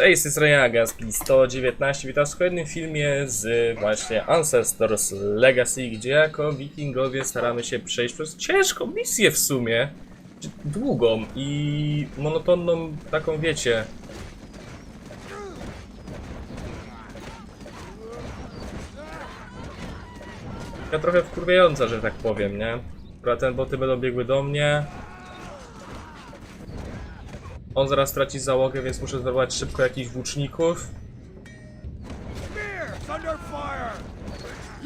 Cześć, jest Rejagas, 119. Witam w kolejnym filmie z właśnie Ancestors Legacy, gdzie jako wikingowie staramy się przejść przez ciężką misję w sumie. Długą i monotonną, taką wiecie. Ja trochę wkurwiająca, że tak powiem, nie? Dobra, ten boty będą biegły do mnie. On zaraz traci załogę, więc muszę zdobywać szybko jakichś włóczników.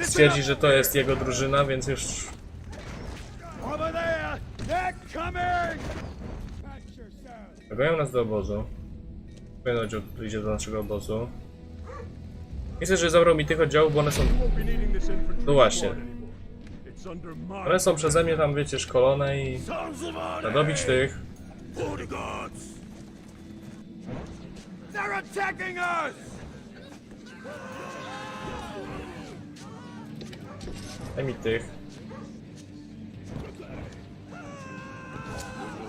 Stwierdzi, że to jest jego drużyna, więc już! Dogają nas do obozu. Tu idzie do naszego obozu. Myślę, że zabrał mi tych oddziałów, bo one są... No właśnie. One są przeze mnie tam, wiecie, szkolone i... Nadobić tych. Daj mi tych.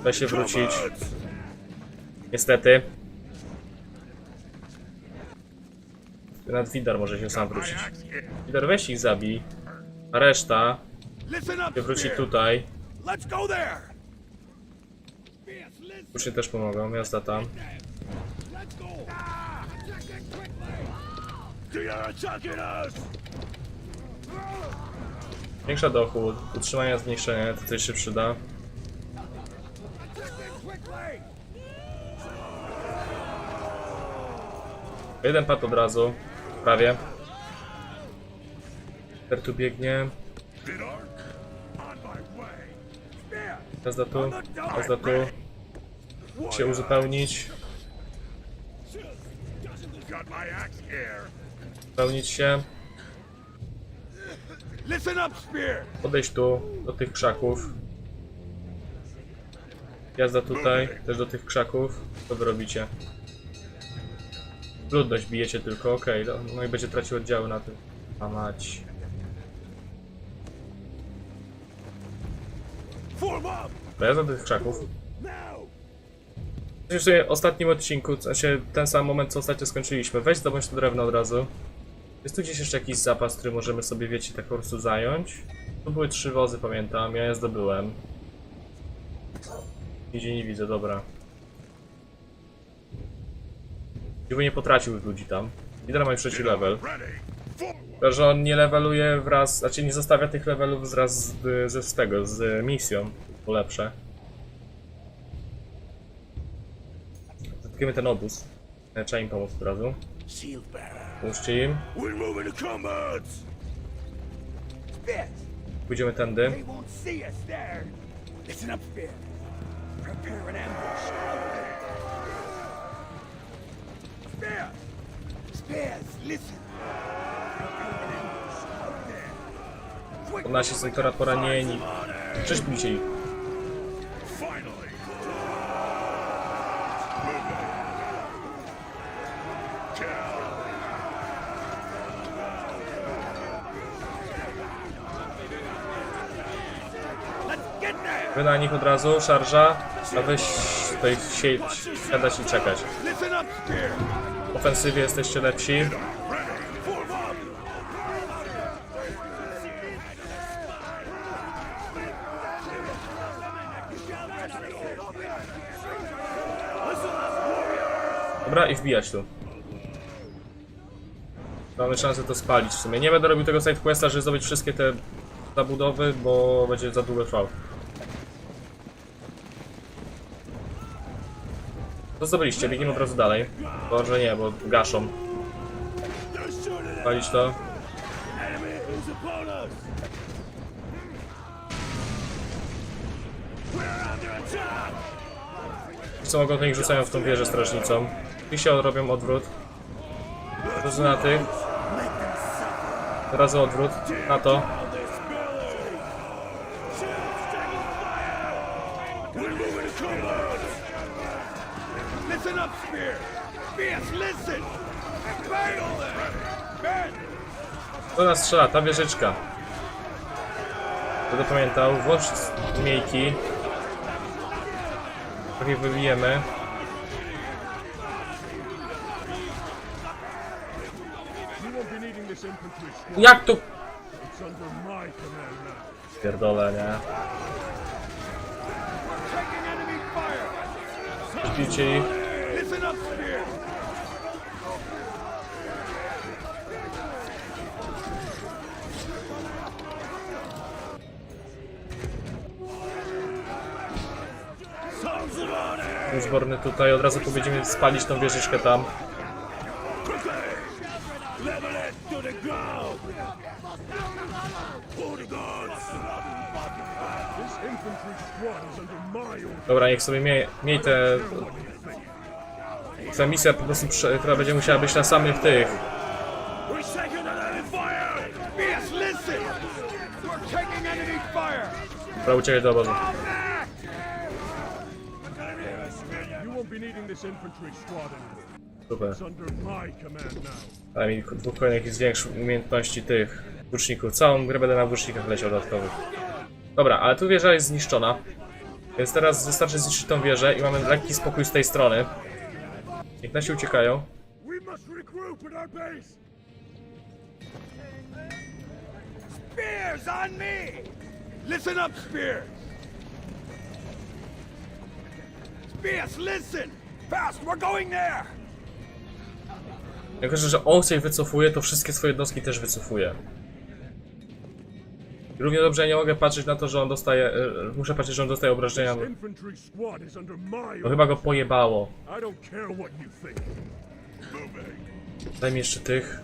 Da się wrócić. Niestety. Nad Widar może się sam wrócić. Widar weź ich zabij. A reszta się wróci tutaj. Tu się też pomogą, jazda tam. Większa dochód, utrzymania zmniejszenia, to coś się przyda. Jeden pad od razu, prawie. Ter tu biegnie, on my way! Spear! jazda tu, tu. Się uzupełnić, uzupełnić się. Podejść tu, do tych krzaków. Jazda tutaj, też do tych krzaków. Co wy robicie? Ludność bijecie tylko, okej. no, no i będzie tracił oddziały na tym. A mać. Form do tych krzaków. Now! W sumie ostatnim odcinku, w sensie ten sam moment co ostatnio skończyliśmy. Weź zdobądź to drewno od razu. Jest tu gdzieś jeszcze jakiś zapas, który możemy sobie, wiecie, tak po prostu zająć. Tu były trzy wozy, pamiętam, ja je zdobyłem. Nigdzie nie widzę, dobra. Gdyby nie potracił ludzi tam. Lidera ma już trzeci level. Tylko, że on nie leveluje wraz, znaczy nie zostawia tych levelów wraz z, ze z tego, z misją. To lepsze. Zatkujemy ten obóz. E, Trzeba im pomóc od razu. Pomóżcie im. To! Pójdziemy tędy. Prepare an ambush Quick! Nasi są teraz poranieni. Get there! Wy na nich od razu, szarża. A weź tutaj sieć, siadać i czekać. Ofensywie jesteście lepsi. Dobra, i wbijać tu. Mamy szansę to spalić w sumie. Nie będę robił tego side questa, żeby zdobyć wszystkie te zabudowy, bo będzie za długo trwał. To zdobyliście, biegniemy od razu dalej. Może nie, bo gaszą. Palić to. Ci co mogą, to ich rzucają w tą wieżę strażnicą. I się robią odwrót. To na tych. Razu odwrót. Na to. We're moving to combat! Listen up, Spear! Spears, listen! Fail there! Men! Do nas strzela, ta wieżyczka. Będę pamiętał, włącz miejki. Trochę wybijemy. Jak now. Pierdolę, nie? Taking Zborny tutaj, od razu powiedziemy spalić tą wieżyczkę tam. Dobra, niech sobie mie miej te... Ta misja po prostu, która będzie musiała być na samych tych. Dobra, uciekać do obozu. You won't be needing this infantry squad anymore. Super. It's under my command now. Ale mi dwóch kolejnych zwiększył umiejętności tych włóczników. Całą grę będę na włócznikach leciał dodatkowych. Dobra, ale tu wieża jest zniszczona. Więc teraz wystarczy zniszczyć tą wieżę i mamy lekki spokój z tej strony. Niech nasi uciekają. We must regroup at our base! Spears on me! Listen up, Spears! Spears, listen! Fast, we're going there! Jak że, on się wycofuje, to wszystkie swoje jednostki też wycofuje. Równie dobrze ja nie mogę patrzeć na to, że on dostaje... e, Muszę patrzeć, że on dostaje obrażenia, bo infantry squad is under my bo order. chyba go pojebało. I don't care what you think. Daj mi jeszcze tych.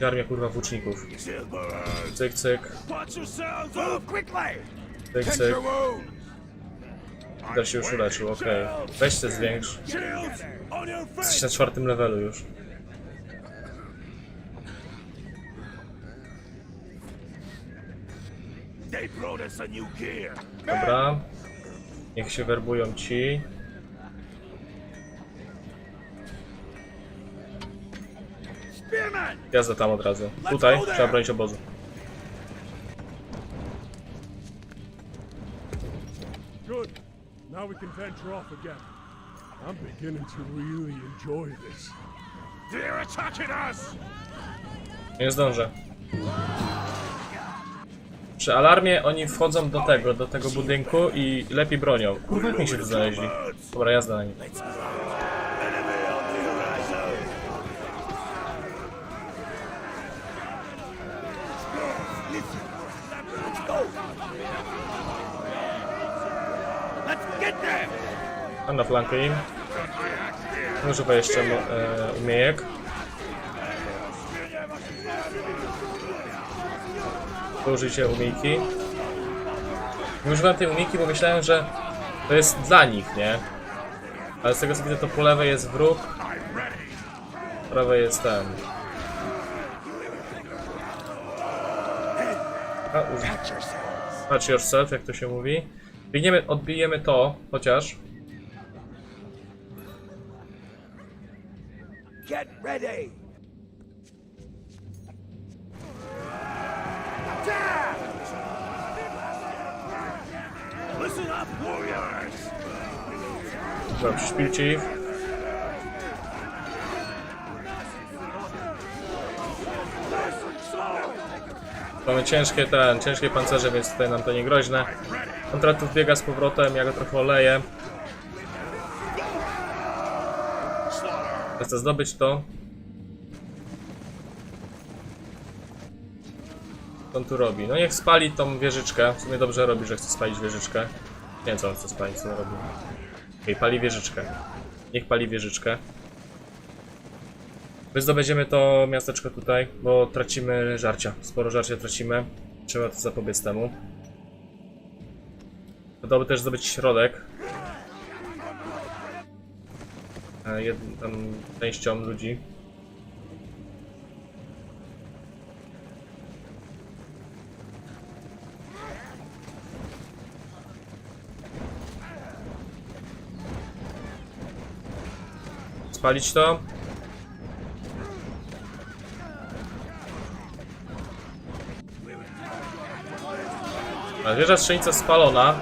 I Armia kurwa włóczników. Cyk, cyk, Watch yourselves! Move quickly! cyk, cyk. Też się już uleczył, okej. Weź się zwiększ. Jesteś na czwartym levelu już. Dobra. Niech się werbują ci. Spearman! Jazda tam od razu. Tutaj trzeba bronić obozu. Now we can venture off again. I'm beginning to really enjoy this. They're attacking us! Nie zdążę. Przy alarmie oni wchodzą do tego, do tego budynku i lepiej bronią. Kurwa, jak mi się tu znaleźli. Dobra, jazda na nich. Tam na flankę im. Używaj jeszcze e, umiejek. Użyjcie umiejki. Nie używam tej umiejki, bo myślałem, że to jest dla nich, nie? Ale z tego co widzę, to po lewej jest wróg, po prawej jest ten. A, uż... Patch yourself, jak to się mówi. Biegniemy, odbijemy to, chociaż. Get ready! Listen up, warriors! Dobra, przyszpilcie ich. Mamy ciężkie ten, ciężkie pancerze, więc tutaj nam to nie groźne. Kontratów biega z powrotem, ja go trochę oleję. Chcę zdobyć to. Co on tu robi? No niech spali tą wieżyczkę. W sumie dobrze robi, że chce spalić wieżyczkę. Nie wiem co on chce spalić, co on robi. Okej, pali wieżyczkę. Niech pali wieżyczkę. My zdobędziemy to miasteczko tutaj, bo tracimy żarcia. Sporo żarcia tracimy. Trzeba to zapobiec temu. Chciałbym też zdobyć środek. E, Jedną tam częścią ludzi. Spalić to. A wieża strzelnica spalona.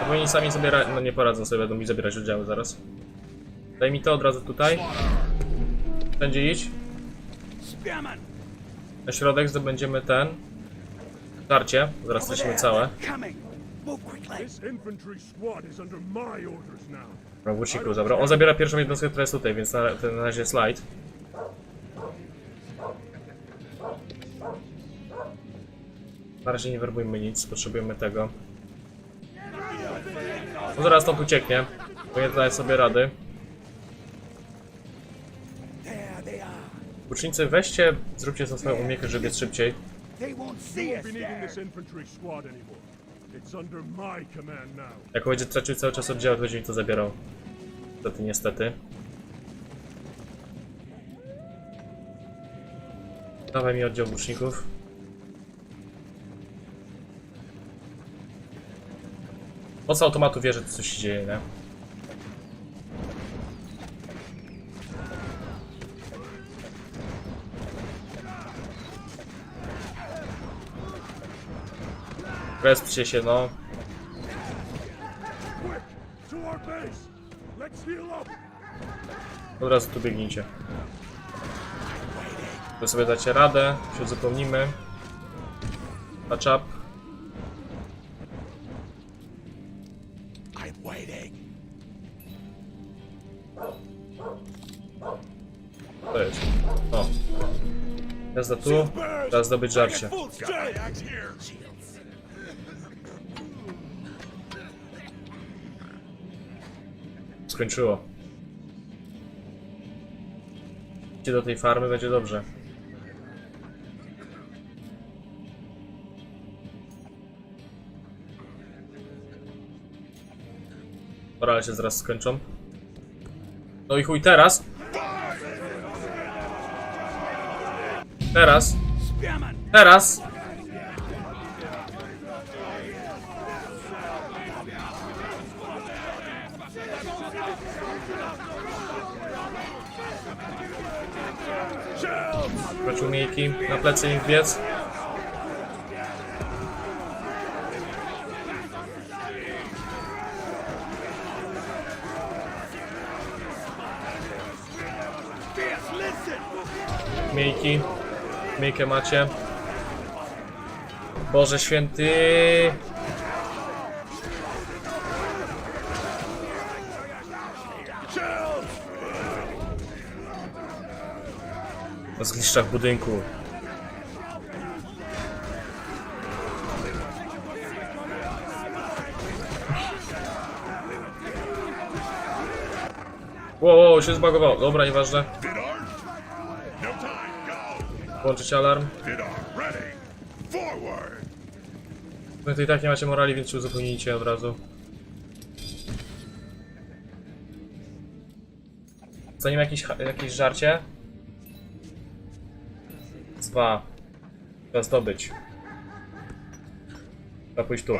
To powinni sami sobie No nie poradzą sobie, będą mi zabierać oddziały zaraz. Daj mi to od razu tutaj. Wszędzie idź. Na środek zdobędziemy ten. Tarcie. Zaraz stracimy całe. No, Łuczników zabrał. On zabiera pierwszą jednostkę, która jest tutaj, więc na, na razie slajd. Na razie nie werbujmy nic, potrzebujemy tego. No zaraz stąd ucieknie. Bo nie daje sobie rady. Łucznicy, weźcie, zróbcie tą swoją umiekę, żeby biec szybciej. Jak będzie tracił cały czas oddziały, to będzie mi to zabierał. Niestety, niestety. Dawaj mi oddział łuczników. Moc automatu wie, że coś się dzieje, nie? Wespcie się, no. To! Od razu tu biegnijcie. Wy sobie dacie radę, się uzupełnimy. Patch up. Jazda tu. Teraz zdobyć żarcie. Skończyło. Idźcie do tej farmy, będzie dobrze. Morale się zaraz skończą. No i chuj teraz. Teraz. Teraz. Wrócił miejki, na plecy im biec. Miejkę macie. Boże święty. Na zgliszczach budynku. Wow, wow, się zbagowało. Dobra, nieważne. Włączyć alarm. No to i tak nie macie morali, więc się uzupełnijcie od razu. Zanim jakieś, jakieś żarcie. Dwa. Trzeba zdobyć. Trzeba pójść tu.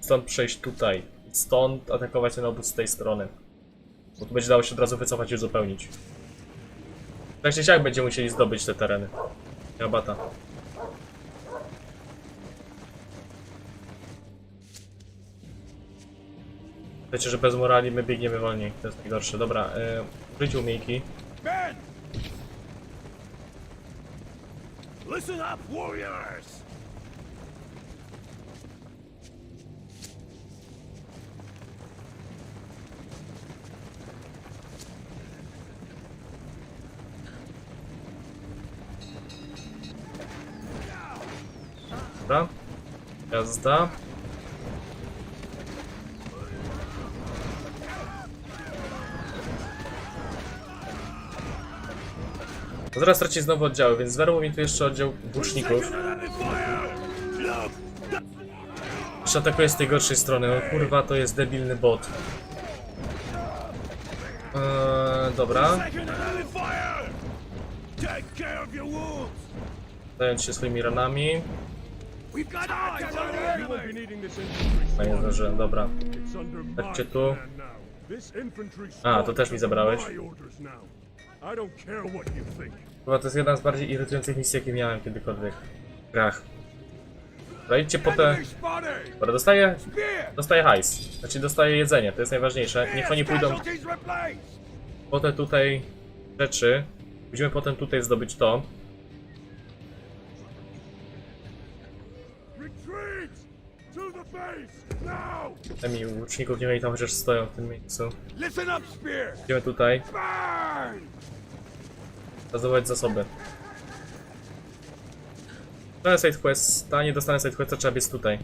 Stąd przejść tutaj. Stąd atakować ten obóz z tej strony. Bo tu będzie dało się od razu wycofać i uzupełnić. Tak czy siak będziemy musieli zdobyć te tereny. Nie ma bata. Wiecie, że bez morali my biegniemy wolniej. To jest najgorsze. Dobra, yy, użyć umiejki. Listen up, warriors! Jazda. Zaraz traci znowu oddziały, więc zwerbuj mi tu jeszcze oddział włóczników. Look! Jeszcze atakuje z tej gorszej strony. No kurwa, to jest debilny bot. Eee, dobra. Zająć się swoimi ranami. We've got eyes on the enemy! be needing this infantry A nie squad. zdążyłem, dobra. Chodźcie tu. A, to też mi zabrałeś. Chyba to jest jedna z bardziej irytujących misji, jakie miałem kiedykolwiek w grach. Dobra, idźcie po te... Dobra, dostaję... Dostaję hajs. Znaczy dostaję jedzenie, to jest najważniejsze. Niech oni pójdą po te tutaj rzeczy. Musimy potem tutaj zdobyć to. Tymi łuczników nie mieli tam chociaż stoją w tym miejscu. Idziemy tutaj, zdobywać zasoby. Dostanę side quest, a nie dostanę side questa, trzeba biec tutaj.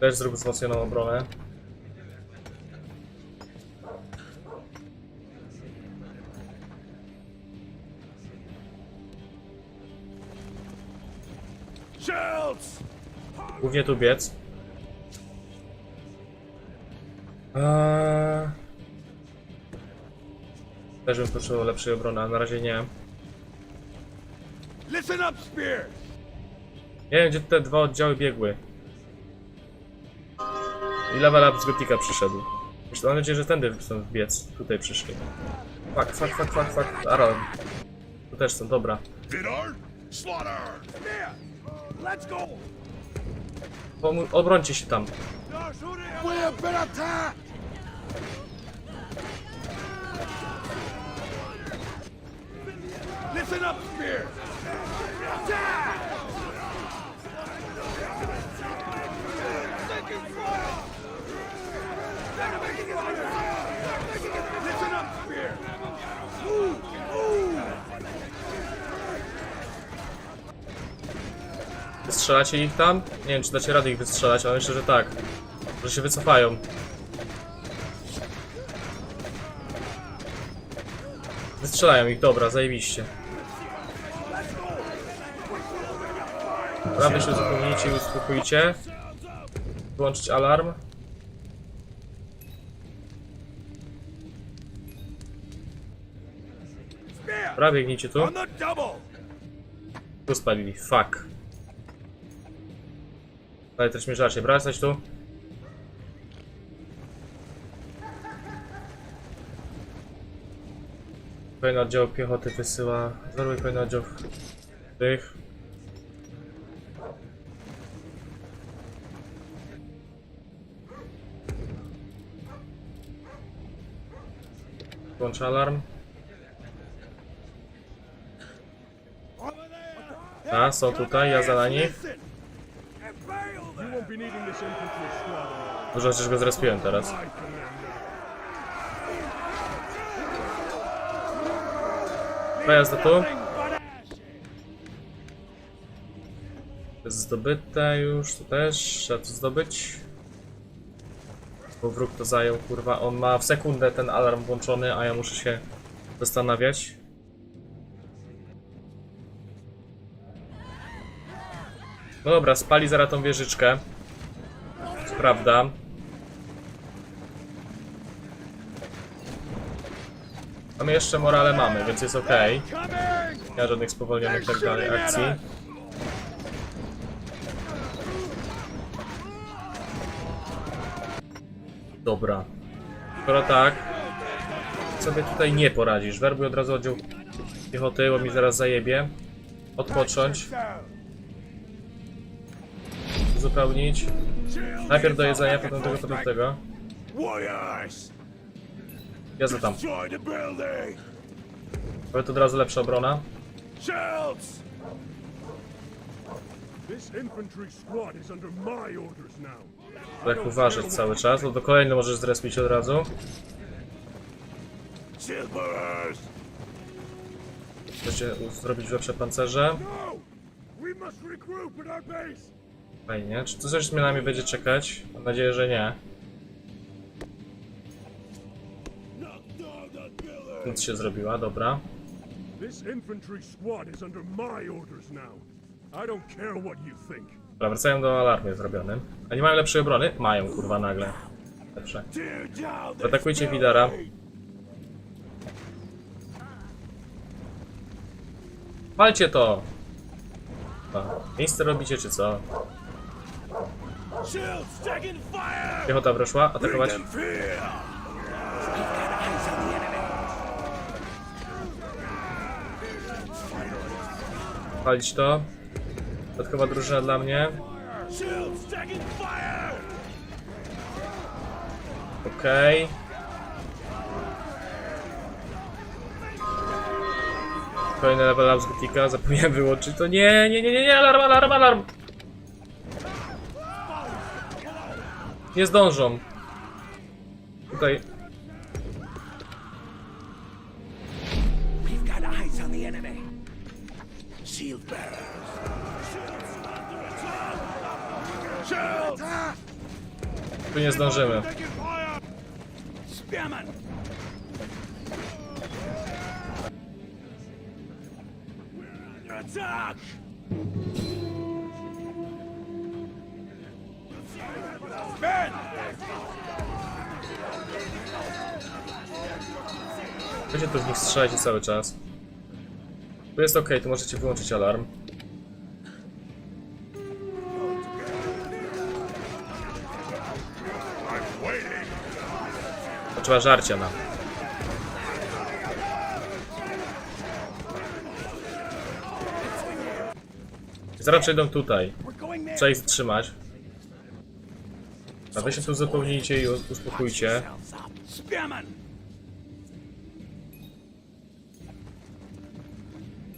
Też zrób wzmocnioną obronę. Głównie tu biec. Eee... Też bym potrzebował lepszej obrony, a na razie nie. Listen up, Spear! Nie wiem, gdzie te dwa oddziały biegły. I level up z Gotika przyszedł. Myślę, mam nadzieję, że tędy chcą biec. Tutaj przyszli. Fuck, fuck, fuck, fuck, fuck. Aral. Tu też są, dobra. Slaughter! Spear! Let's go! Pomu- obrońcie się tam. We've been attacked! Listen up, Spear! Listen up, Spear! Wystrzelacie ich tam? Nie wiem, czy dacie radę ich wystrzelać, ale myślę, że tak. Że się wycofają. Wystrzelają ich, dobra, zajebiście. Prawie się uzupełnijcie i uspokójcie. Wyłączyć alarm. Prawie biegnijcie tu. Tu spalili, fuck. Ale też mierzacie, wracać tu. Kolejny oddział piechoty wysyła. Zorwij kolejny oddział tych. Włącz alarm. A, są tutaj, ja za nich. Listen! Impale You them! won't be needing this infantry squad anymore. Może chociaż go zrespiłem teraz. Pojazd tu. Ash! Jest zdobyte już, tu też. Trzeba to zdobyć. Bo wróg to zajął, kurwa. On ma w sekundę ten alarm włączony, a ja muszę się zastanawiać. No dobra, spali zaraz tą wieżyczkę. Prawda. A my jeszcze morale mamy, więc jest ok. Nie ma żadnych spowolnionych tak dalej akcji. Dobra. Skoro tak, sobie tutaj nie poradzisz. Werbuj od razu oddział piechoty, bo mi zaraz zajebie. Odpocząć, uzupełnić. Najpierw do jedzenia, potem tego, potem tego. Ja za tam. Building! Powiedz od razu lepsza obrona. Tak uważać cały czas. No to kolejny możesz zrespić od razu. Chcecie zrobić lepsze pancerze. Fajnie. Czy to coś z zmianami będzie czekać? Mam nadzieję, że nie. Nic się zrobiła, dobra. Dobra, wracają do alarmu zrobionym. A nie mają lepszej obrony? Mają, kurwa, nagle. Lepsze. Atakujcie Widara. Walcie to! A, miejsce robicie czy co? Piechota weszła, atakować. Palić to. Dodatkowa drużyna dla mnie. Okej. Kolejny level up z Gotika, zapomniałem wyłączyć to. Nie, nie, nie, nie, nie, alarm, alarm, alarm! Nie zdążą. Tutaj. Tu nie zdążymy. Attack! Będzie tu w nich strzelać cały czas. Tu jest ok, tu możecie wyłączyć alarm. Potrzeba żarcia na. Zaraz przejdą tutaj. Trzeba ich zatrzymać. A wy się tu uzupełnijcie i uspokójcie.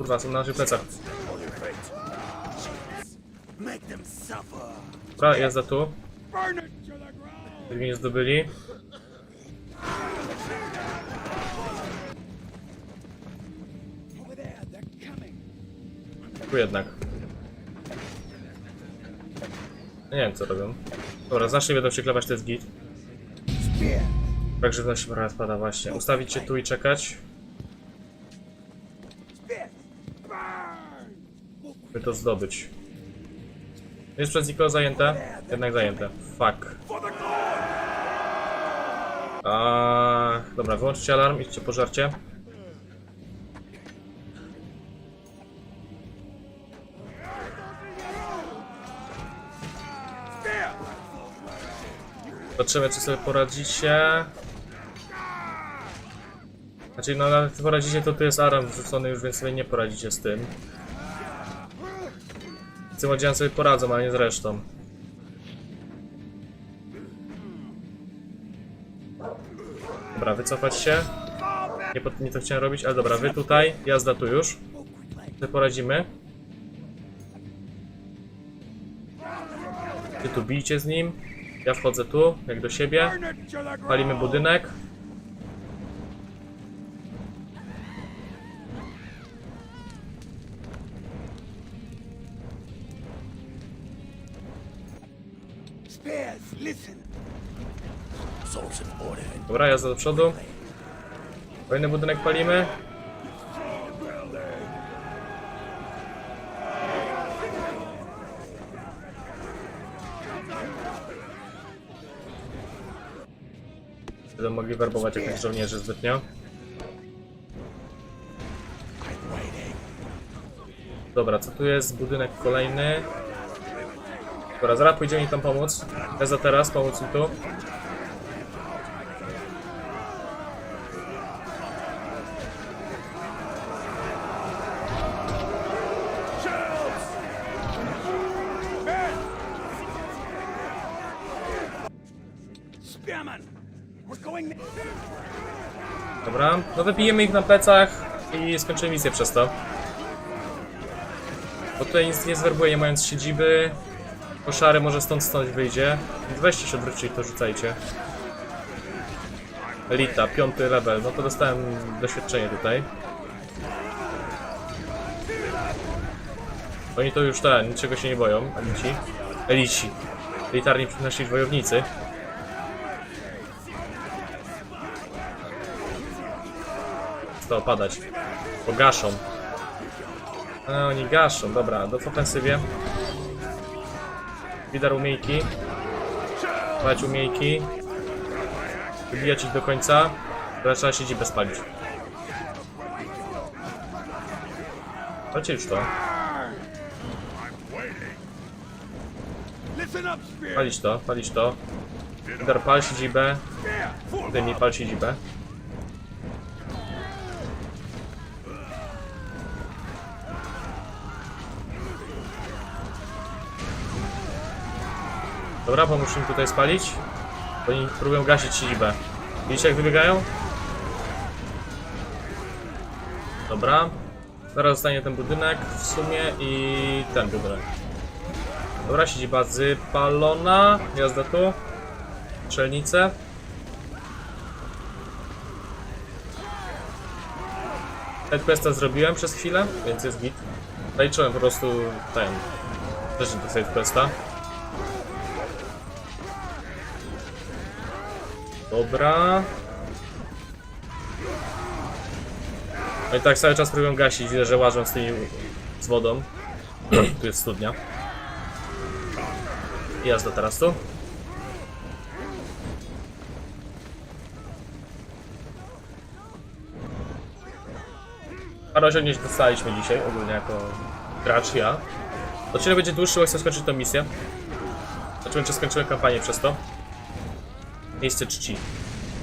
Kurwa, są na naszych plecach. Dobra, jazda tu. Burn it to the ground! Żeby nie zdobyli. Tu jednak. Nie wiem co robią. Dobra, znacznie będą się klepać, to jest git. Spear! Tak żywność raz pada właśnie. Ustawić się tu i czekać, by to zdobyć. Jest przez nikogo zajęte? Jednak zajęte. Fuck. A, dobra, wyłączcie alarm, idźcie po żarcie. Zobaczymy, czy sobie poradzicie. Znaczy, no poradzicie, to tu jest alarm wrzucony już, więc sobie nie poradzicie z tym. Z tym oddziałem sobie poradzą, ale nie z resztą. Dobra, wycofać się. Nie, po- nie to chciałem robić, ale dobra, wy tutaj, jazda tu już. My poradzimy. Wy tu bijcie z nim. Ja wchodzę tu, jak do siebie. Palimy budynek. Dobra, jazda do przodu. Kolejny budynek palimy. Będą mogli werbować jakichś żołnierzy zbytnio. Dobra, co tu jest? Budynek kolejny. Dobra, zaraz pójdziemy tam pomóc. Za teraz, pomóc im tu. Dobra, no wybijemy ich na plecach i skończymy misję przez to. Bo tutaj nic nie zwerbuje, nie mając siedziby. Koszary może stąd stąd wyjdzie. Weźcie się odwróćcie i to rzucajcie. Elita, piąty level, no to dostałem doświadczenie tutaj. Oni to już ten, niczego się nie boją, elici. Elici. Elitarni nasi wojownicy. To opadać. Bo gaszą. A, oni gaszą, dobra, do ofensywie. Widar umiejki. Dać umiejki. Wybijać ich do końca. Teraz trzeba siedzibę spalić. Chodźcie już to. Palić to, palić to. Dar pal siedzibę. Spear! Form Daj mi pal siedzibę. Dobra, pomóż im tutaj spalić. Oni próbują gasić siedzibę. Widzicie jak wybiegają? Dobra. Zaraz zostanie ten budynek w sumie i ten budynek. Dobra, siedziba zapalona. Jazda tu. Strzelnice. Head questa zrobiłem przez chwilę, więc jest git. Zaliczyłem po prostu ten. Też do questa. Dobra. No i tak cały czas próbują gasić, widzę, że łażą z tymi z wodą. tu jest studnia. Jazda teraz tu. Parę osiągnięć dostaliśmy dzisiaj, ogólnie jako gracz ja. Odcinek będzie dłuższy, bo chcę skończyć tę misję. Zobaczymy, czy skończyłem kampanię przez to. Miejsce czci.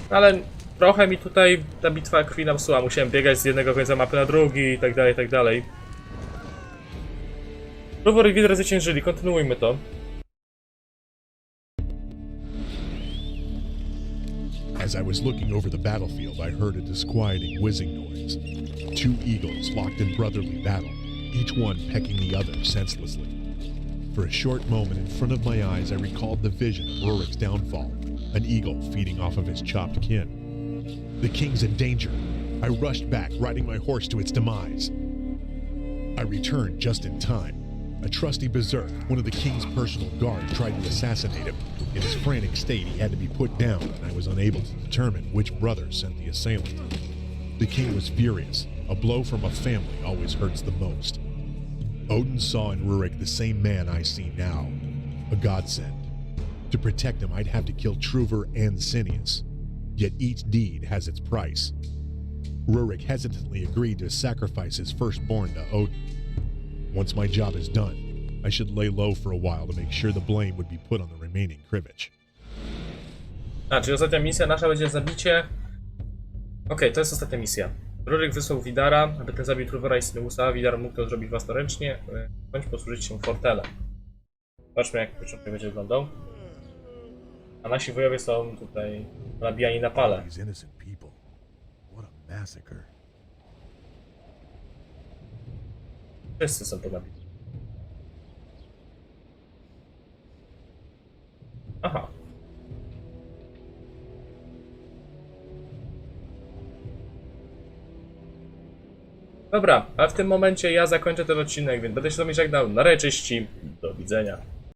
Ale trochę mi tutaj ta bitwa krwi nam psuła. Musiałem biegać z jednego końca mapy na drugi i tak dalej, i tak dalej. Rówor i Widra zwyciężyli, kontynuujmy to. As I was looking over the battlefield, I heard a disquieting whizzing noise. Two eagles locked in brotherly battle, each one pecking the other senselessly. For a short moment in front of my eyes, I recalled the vision of Rurik's downfall an eagle feeding off of his chopped kin. The king's in danger. I rushed back, riding my horse to its demise. I returned just in time. A trusty berserk, one of the king's personal guard, tried to assassinate him. In his frantic state, he had to be put down, and I was unable to determine which brother sent the assailant. The king was furious. A blow from a family always hurts the most. Odin saw in Rurik the same man I see now, a godsend. To protect him, I'd have to kill Truver and Cineas. Yet each deed has its price. Rurik hesitantly agreed to sacrifice his firstborn to Odin. Once my job is done, I should lay low for a while to make sure the blame would be put on the remaining Krivich. A, czyli ostatnia misja nasza będzie zabicie. Okej, to jest ostatnia misja. Rurik wysłał Widara, aby ten zabił Truvora i Sineusa. Widar mógł to zrobić własnoręcznie, e, bądź posłużyć się fortelem. Zobaczmy, jak początek będzie wyglądał. A nasi wojowie są tutaj nabijani na pale. These innocent people. What a massacre. Wszyscy są ponabiti. Aha. Dobra, a w tym momencie ja zakończę ten odcinek, więc będę się z wami żegnał. Na razie, cześć, do widzenia.